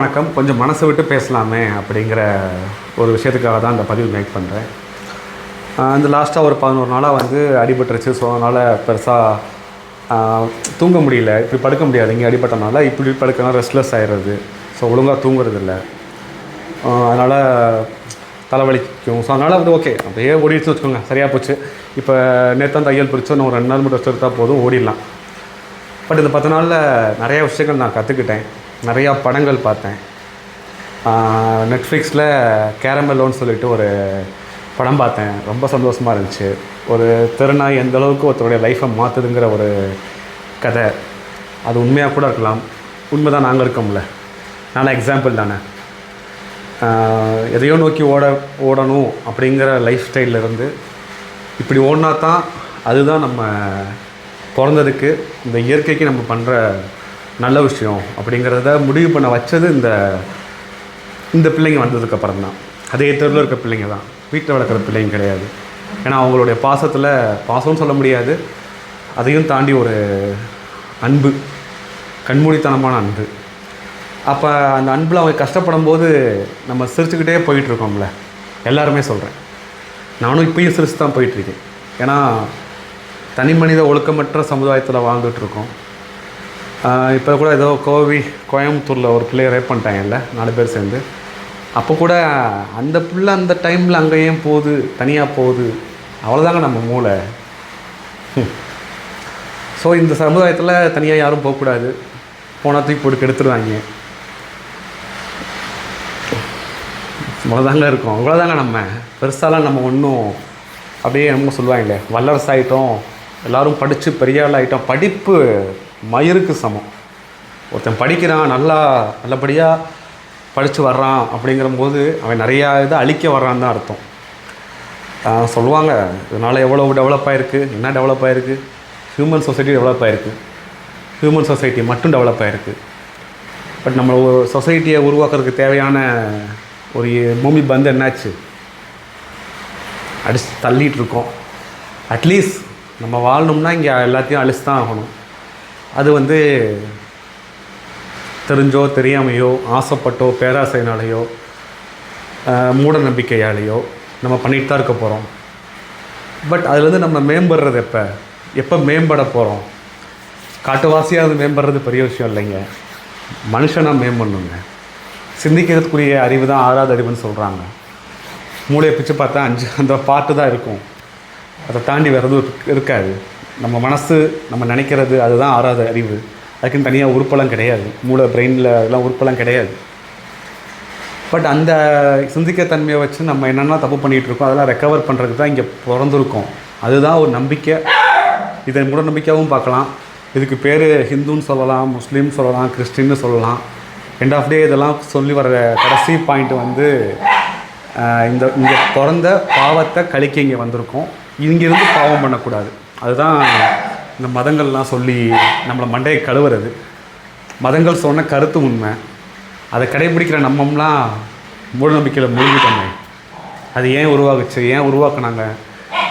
வணக்கம். கொஞ்சம் மனசை விட்டு பேசலாமே அப்படிங்கிற ஒரு விஷயத்துக்காக தான் இந்த பதிவு மேக் பண்ணுறேன் அந்த லாஸ்ட்டாக ஒரு பதினோரு நாளாக வந்து அடிபட்டுருச்சு. ஸோ அதனால் பெருசாக தூங்க முடியல. இப்படி படுக்க முடியாது. இங்கே அடிபட்டனால இப்படி படுக்கலாம் ரெஸ்ட்லெஸ் ஆகிடுறது ஸோ ஒழுங்காக தூங்குறது இல்லை அதனால் தலைவலிக்கும். ஸோ அதனால் வந்து ஓகே. அப்படியே ஓடிடுச்சுன்னு வச்சுக்கோங்க. சரியாக போச்சு. இப்போ நேற்று தையல் பிடிச்சோம் இன்னும் ஒரு ரெண்டு நாள் மட்டும் ரெஸ்ட் எடுத்தால் போதும் ஓடிடலாம். பட் இந்த பத்து நாளில் நிறைய விஷயங்கள் நான் கற்றுக்கிட்டேன் நிறையா படங்கள் பார்த்தேன். நெட்ஃப்ளிக்ஸில் கேரமெல்லோன்னு சொல்லிட்டு ஒரு படம் பார்த்தேன். ரொம்ப சந்தோஷமாக இருந்துச்சு. ஒரு திருநாய் எந்த அளவுக்கு ஒருத்தருடைய லைஃப்பை மாற்றுதுங்கிற ஒரு கதை. அது உண்மையாக கூட இருக்கலாம். உண்மை தான் நாங்கள் இருக்கோம்ல. நானும் எக்ஸாம்பிள் தானே. எதையோ நோக்கி ஓட ஓடணும் அப்படிங்கிற லைஃப் ஸ்டைலிருந்து இப்படி ஓடினா தான் அதுதான் நம்ம பிறந்ததுக்கு இந்த இயற்கைக்கு நம்ம பண்ணுற நல்ல விஷயம் அப்படிங்கிறத முடிவு பண்ண வச்சது இந்த இந்த பிள்ளைங்க வந்ததுக்கப்புறம் தான். அதே தெருவில் இருக்க பிள்ளைங்க தான். வீட்டில் வளர்க்குற பிள்ளைங்க கிடையாது. ஏன்னா அவங்களுடைய பாசத்தில் பாசம்னு சொல்ல முடியாது. அதையும் தாண்டி ஒரு அன்பு கண்மூடித்தனமான அன்பு. அப்போ அந்த அன்பில் அவங்க கஷ்டப்படும் போது நம்ம சிரிச்சுக்கிட்டே போயிட்டுருக்கோம்ல. எல்லாருமே சொல்கிறேன் நானும் இப்பயும் சிரிச்சு தான் போயிட்டுருக்கேன். ஏன்னா தனி மனித ஒழுக்கமற்ற சமுதாயத்தில் வாழ்ந்துட்டுருக்கோம். இப்போ கூட ஏதோ கோவி கோயம்புத்தூரில் ஒரு பிள்ளைய ரேப் பண்ணிட்டாங்கல்ல நாலு பேர் சேர்ந்து. அப்போ கூட அந்த பிள்ளை அந்த டைமில் அங்கே ஏன் போகுது தனியாக போகுது? அவ்வளோதாங்க நம்ம மூளை. ஸோ இந்த சமுதாயத்தில் தனியாக யாரும் போகக்கூடாது. போனால் தூக்கி போட்டு கெடுத்துருவாங்க. இவ்வளோதாங்க இருக்கும். அவ்வளோதாங்க நம்ம. பெருசாலாம் நம்ம ஒன்றும் அப்படியே நம்ம சொல்லுவாங்களே வல்லரசு ஆகிட்டோம் எல்லோரும் படித்து பெரிய ஆள் ஆகிட்டோம் படிப்பு மயிருக்கு சமம். ஒருத்தன் படிக்கிறான் நல்லா நல்லபடியாக படித்து வர்றான் அப்படிங்கிறபோது அவன் நிறையா இதை அழிக்க வர்றான்னு தான் அர்த்தம். சொல்லுவாங்க இதனால் எவ்வளோ டெவலப் ஆகிருக்கு என்ன டெவலப் ஆகிருக்கு ஹியூமன் சொசைட்டி டெவலப் ஆகிருக்கு ஹியூமன் சொசைட்டி மட்டும் டெவலப் ஆகிருக்கு பட் நம்ம ஒரு சொசைட்டியை உருவாக்குறதுக்கு தேவையான ஒரு பூமி பந்து என்னாச்சு? அடிச்சு தள்ளிகிட்ருக்கோம் அட்லீஸ்ட் நம்ம வாழணும்னா இங்கே எல்லாத்தையும் அழிச்சு தான் ஆகணும். அது வந்து தெரிஞ்சோ தெரியாமையோ ஆசைப்பட்டோ பேராசைனாலேயோ மூட நம்பிக்கையாலேயோ நம்ம பண்ணிட்டு தான் இருக்க போகிறோம் பட் அதுலேருந்து நம்ம மேம்படுறது எப்போ? எப்போ மேம்பட போகிறோம் காட்டுவாசியாக அது மேம்படுறது பெரிய விஷயம் இல்லைங்க. மனுஷனாக மேம்படணுங்க. சிந்திக்கிறதுக்குரிய அறிவு தான் ஆறாவது அறிவுன்னு சொல்கிறாங்க மூளையை பிச்சு பார்த்தா அஞ்சு அந்த பாட்டு தான் இருக்கும். அதை தாண்டி வேறு எதுவும் இருக்காது. நம்ம மனசு நம்ம நினைக்கிறது அதுதான் ஆறாவது அறிவு. அதுக்குன்னு தனியாக உறுப்பெல்லாம் கிடையாது. மூளை பிரெயினில் அதெல்லாம் உறுப்பெல்லாம் கிடையாது. பட் அந்த சிந்திக்க தன்மையை வச்சு நம்ம என்னென்ன தப்பு பண்ணிகிட்டு இருக்கோம் அதெல்லாம் ரெக்கவர் பண்ணுறதுக்கு தான் இங்கே பிறந்திருக்கோம். அதுதான் ஒரு நம்பிக்கை. இதை மூடநம்பிக்கையாகவும் பார்க்கலாம். இதுக்கு பேர் ஹிந்துன்னு சொல்லலாம் முஸ்லீம் சொல்லலாம் கிறிஸ்டின்னு சொல்லலாம். எண்ட் ஆஃப் டே இதெல்லாம் சொல்லி வர கடைசி பாயிண்ட் வந்து இந்த இங்கே பிறந்த பாவத்தை கழிக்க இங்கே வந்திருக்கோம். இங்கேருந்து பாவம் பண்ணக்கூடாது. அதுதான் இந்த மதங்கள்லாம் சொல்லி நம்மளை மண்டையை கழுவுறது. மதங்கள் சொன்ன கருத்து உண்மை. அதை கடைபிடிக்கிற நம்மம்லாம் மூட நம்பிக்கையில் மூழ்கிட்டோமே. அது ஏன் உருவாகுச்சு? ஏன் உருவாக்குனாங்க?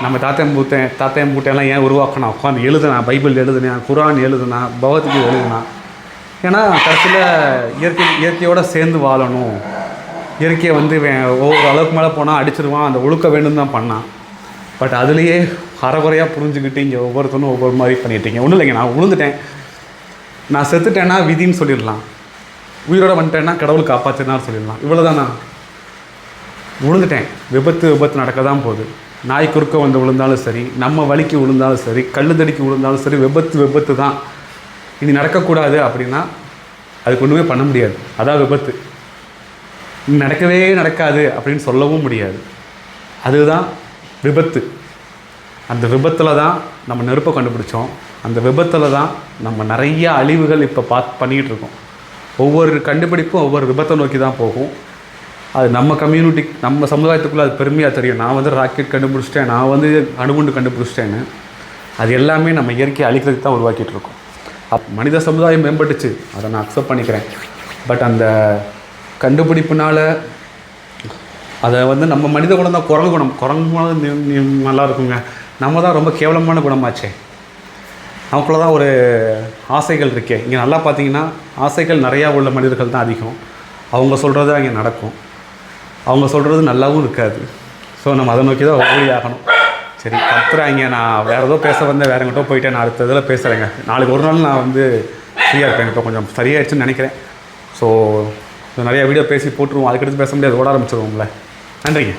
நம்ம தாத்தையன் பூத்தேன் தாத்தையன் பூட்டையெல்லாம் ஏன் உருவாக்கினா? உட்காந்து எழுதுனா பைபிள் எழுதுனேன் குரான் எழுதுனா பகவத்கீதை எழுதுனா. ஏன்னா கடைசியில் இயற்கை இயற்கையோடு சேர்ந்து வாழணும். இயற்கையை வந்து ஒவ்வொரு அளவுக்கு மேலே போனால் அடிச்சிருவான். அந்த ஒழுக்க வேண்டும் தான் பண்ணான். பட் அதுலேயே அறகுறையாக புரிஞ்சுக்கிட்டு இங்கே ஒவ்வொருத்தனும் ஒவ்வொரு மாதிரி பண்ணிட்டீங்க. ஒன்றும் இல்லைங்க நான் விழுந்துட்டேன் நான் செத்துட்டேன்னா விதின்னு சொல்லிடலாம். உயிரோட வந்துட்டேன்னா கடவுள் காப்பாற்றினார் சொல்லிடலாம். இவ்வளோதானா விழுந்துட்டேன் விபத்து விபத்து நடக்க தான் போகுது. நாய் குறுக்க வந்து விழுந்தாலும் சரி நம்ம வலிக்கு விழுந்தாலும் சரி கல்லு தடிக்கு விழுந்தாலும் சரி விபத்து விபத்து தான் இனி நடக்கக்கூடாது அப்படின்னா அதுக்கு ஒன்றுமே பண்ண முடியாது. அதான் விபத்து. நடக்கவே நடக்காது அப்படின்னு சொல்லவும் முடியாது. அதுதான் விபத்து. அந்த விபத்தில் தான் நம்ம நெருப்பை கண்டுபிடிச்சோம். அந்த விபத்தில் தான் நம்ம நிறைய அழிவுகள் இப்போ பார்த்து பண்ணிக்கிட்டு இருக்கோம். ஒவ்வொரு கண்டுபிடிப்பும் ஒவ்வொரு விபத்தை நோக்கி தான் போகும். அது நம்ம கம்யூனிட்டி நம்ம சமுதாயத்துக்குள்ளே அது பெருமையாக தெரியும். நான் வந்து ராக்கெட் கண்டுபிடிச்சிட்டேன் நான் வந்து அணுகுண்டு கண்டுபிடிச்சிட்டேன்னு. அது எல்லாமே நம்ம இயற்கையை அழிக்கிறதுக்கு தான் உருவாக்கிட்டு இருக்கோம். அப் மனித சமுதாயம் மேம்பட்டுச்சு. அதை நான் அக்செப்ட் பண்ணிக்கிறேன். பட் அந்த கண்டுபிடிப்புனால் அதை வந்து நம்ம மனித குணம் தான் குரங்கு குணம். குரங்கு குணம் நல்லா இருக்குங்க நம்ம தான் ரொம்ப கேவலமான குணமாச்சே. நமக்குள்ள தான் ஒரு ஆசைகள் இருக்கே. இங்கே நல்லா பார்த்தீங்கன்னா ஆசைகள் நிறையா உள்ள மனிதர்கள் தான் அதிகம். அவங்க சொல்கிறது அங்கே நடக்கும். அவங்க சொல்கிறது நல்லாவும் இருக்காது. ஸோ நம்ம அதை நோக்கி தான் ஓடி ஆகணும். சரி கத்துறாங்க நான் வேறு ஏதோ பேச வந்தேன் வேறு எங்கிட்ட போயிட்டேன். நான் அடுத்த இதில் பேசுகிறேங்க நாளைக்கு ஒரு நாள் நான் வந்து ஃப்ரீயாக இருப்பேன். இப்போ கொஞ்சம் சரியாயிடுச்சுன்னு நினைக்கிறேன். ஸோ நிறையா வீடியோ பேசி போட்டுருவோம். அதுக்கடுத்து பேச முடியாது. ஓட ஆரம்பிச்சிருவோம்ல. நன்றிங்க.